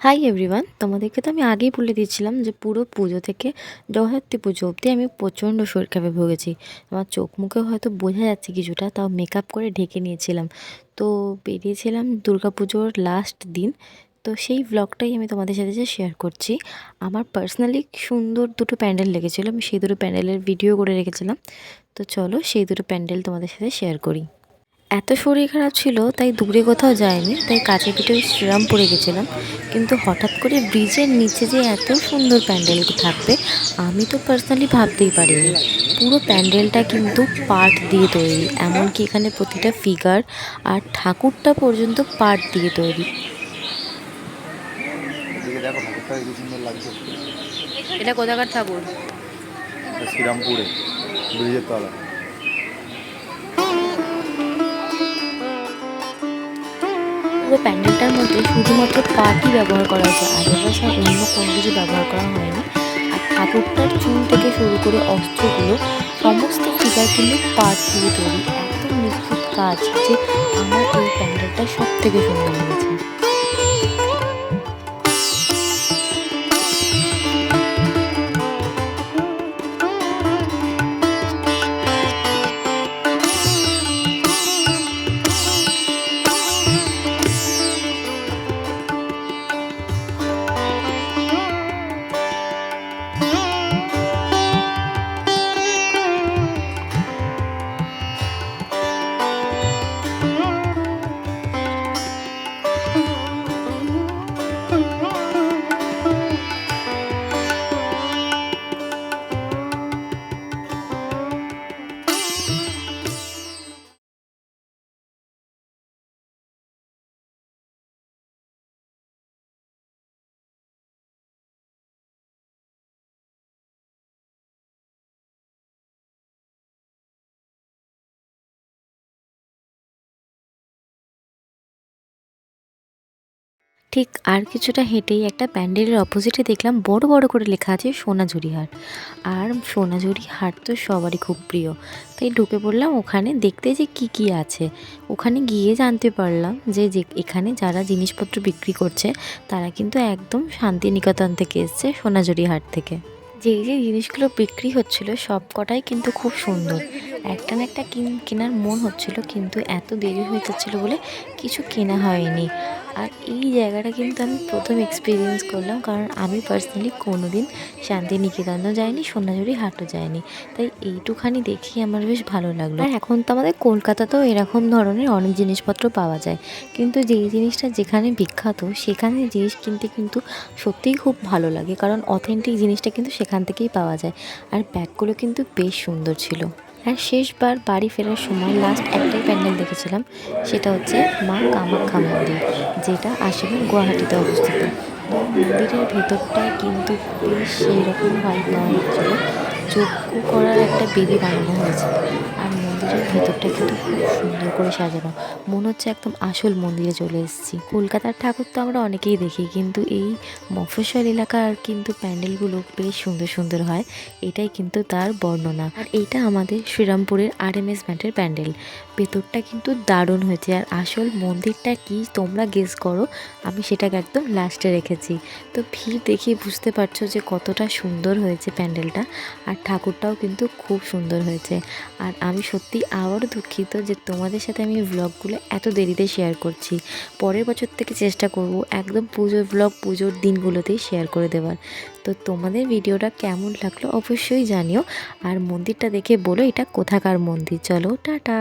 Hi everyone তোমাদেরকে তো আমি আগেই বলে দিয়েছিলাম যে পুরো পুজো থেকে জগদ্ধাত্রী পুজো অবধি আমি প্রচণ্ড শরীর খারাপে ভুগেছি। আমার চোখ মুখে হয়তো বোঝা যাচ্ছে কিছুটা, তাও মেকআপ করে ঢেকে নিয়েছিলাম। তো বেরিয়েছিলাম দুর্গা পুজোর লাস্ট দিন। তো সেই ব্লগটাই আমি তোমাদের সাথে যে শেয়ার করছি। আমার পার্সোনালি সুন্দর দুটো প্যান্ডেল লেগেছিলো, আমি সেই দুটো প্যান্ডেলের ভিডিও করে রেখেছিলাম। তো চলো সেই দুটো প্যান্ডেল তোমাদের সাথে শেয়ার করি। এত শরীর খারাপ ছিল তাই দূরে কোথাও যায়নি তাই কাছে পিঠে ওই শ্রীরামপুরে গেছিলাম। কিন্তু হঠাৎ করে ব্রিজের নিচে যে এত সুন্দর প্যান্ডেল থাকবে আমি তো পার্সোনালি ভাবতেই পারিনি। পুরো প্যান্ডেলটা কিন্তু পাট দিয়ে তৈরি এমনকি এখানে প্রতিটা ফিগার আর ঠাকুরটা পর্যন্ত পাট দিয়ে তৈরি। এটা কোথাকার ঠাকুর? শ্রীরামপুরে ব্রিজের তলা পুরো প্যান্ডেলটার মধ্যে শুধুমাত্র পাটি ব্যবহার করা হয়েছে আগে বছর অন্য কোনো কিছু ব্যবহার করা হয়নি। আর কাপড়টার চুল থেকে শুরু করে অস্ত্রগুলো, সমস্ত ফিগার কিন্তু পাট দিয়ে তৈরি। এত নিখুঁত কাজ যে আমার এই প্যান্ডেলটা সব থেকে সুন্দর। ঠিক আর কিছুটা হেঁটেই একটা প্যান্ডেলের অপোজিটে দেখলাম বড় বড় করে লেখা আছে সোনাঝুরি হাট আর সোনাঝুরি হাট তো সবারই খুব প্রিয়। তাই ঢুকে পড়লাম ওখানে দেখতে যে কি কি আছে। ওখানে গিয়ে জানতে পারলাম যে যে এখানে যারা জিনিসপত্র বিক্রি করছে, তারা কিন্তু একদম শান্তিনিকেতন থেকে এসছে সোনাঝুরি হাট থেকে। যেই যে জিনিসগুলো বিক্রি হচ্ছিল সব কটাই কিন্তু খুব সুন্দর। একটা না একটা কিন- কেনার মন হচ্ছিল, কিন্তু এত দেরি হয়ে যাচ্ছিল বলে কিছু কেনা হয়নি। আর এই জায়গাটা কিন্তু আমি প্রথম এক্সপিরিয়েন্স করলাম, কারণ আমি পার্সোনালি কোনো দিন শান্তিনিকেতনও যাইনি, সোনাঝুরি হাটও যাইনি। তাই এইটুখানি দেখি আমার বেশ ভালো লাগল। আর এখন তো আমাদের কলকাতাতেও এরকম ধরনের অনেক জিনিসপত্র পাওয়া যায়। কিন্তু যেই জিনিসটা যেখানে বিখ্যাত, সেখানে জিনিস কিনতে কিন্তু সত্যিই খুব ভালো লাগে, কারণ অথেন্টিক জিনিসটা কিন্তু সেখান থেকেই পাওয়া যায়। আর ব্যাগগুলো কিন্তু বেশ সুন্দর ছিল। আর শেষবার বাড়ি ফেরার সময় লাস্ট একটাই প্যান্ডেল দেখেছিলাম, সেটা হচ্ছে মা কামাখ্যা মন্দির, যেটা আসামের গুয়াহাটিতে অবস্থিত। মন্দিরের ভেতরটা কিন্তু সেই রকম ভাই পাওয়া যাচ্ছিল। যোগ্য করার একটা বেদি বানানো হয়েছে আর মন্দিরের ভেতরটা কিন্তু খুব সুন্দর করে সাজানো। মনে হচ্ছে একদম আসল মন্দিরে চলে এসেছি। কলকাতার ঠাকুর তো আমরা অনেকেই দেখি, কিন্তু এই মফস্বল এলাকার কিন্তু প্যান্ডেলগুলো বেশ সুন্দর সুন্দর হয়। এটাই কিন্তু তার বর্ণনা। আর এইটা আমাদের শ্রীরামপুরের আর এম এস ব্যান্ডের প্যান্ডেল। ভেতরটা কিন্তু দারুণ হয়েছে। আর আসল মন্দিরটা কি তোমরা গেস করো? আমি সেটাকে একদম লাস্টে রেখেছি। তো ভিড় দেখে বুঝতে পারছ যে কতটা সুন্দর হয়েছে প্যান্ডেলটা। আর ঠাকুরটাও কিন্তু খুব সুন্দর হয়েছে। আর আমি সত্যি আবারও দুঃখিত যে তোমাদের সাথে আমি ব্লগগুলো এত দেরিতে শেয়ার করছি। পরের বছর থেকে চেষ্টা করব একদম পুজোর ব্লগ পুজোর দিনগুলোতেই শেয়ার করে দেওয়ার তো তোমাদের ভিডিওটা কেমন লাগল অবশ্যই জানিও। আর মন্দিরটা দেখে বলো এটা কোথাকার মন্দির। চলো, টাটা!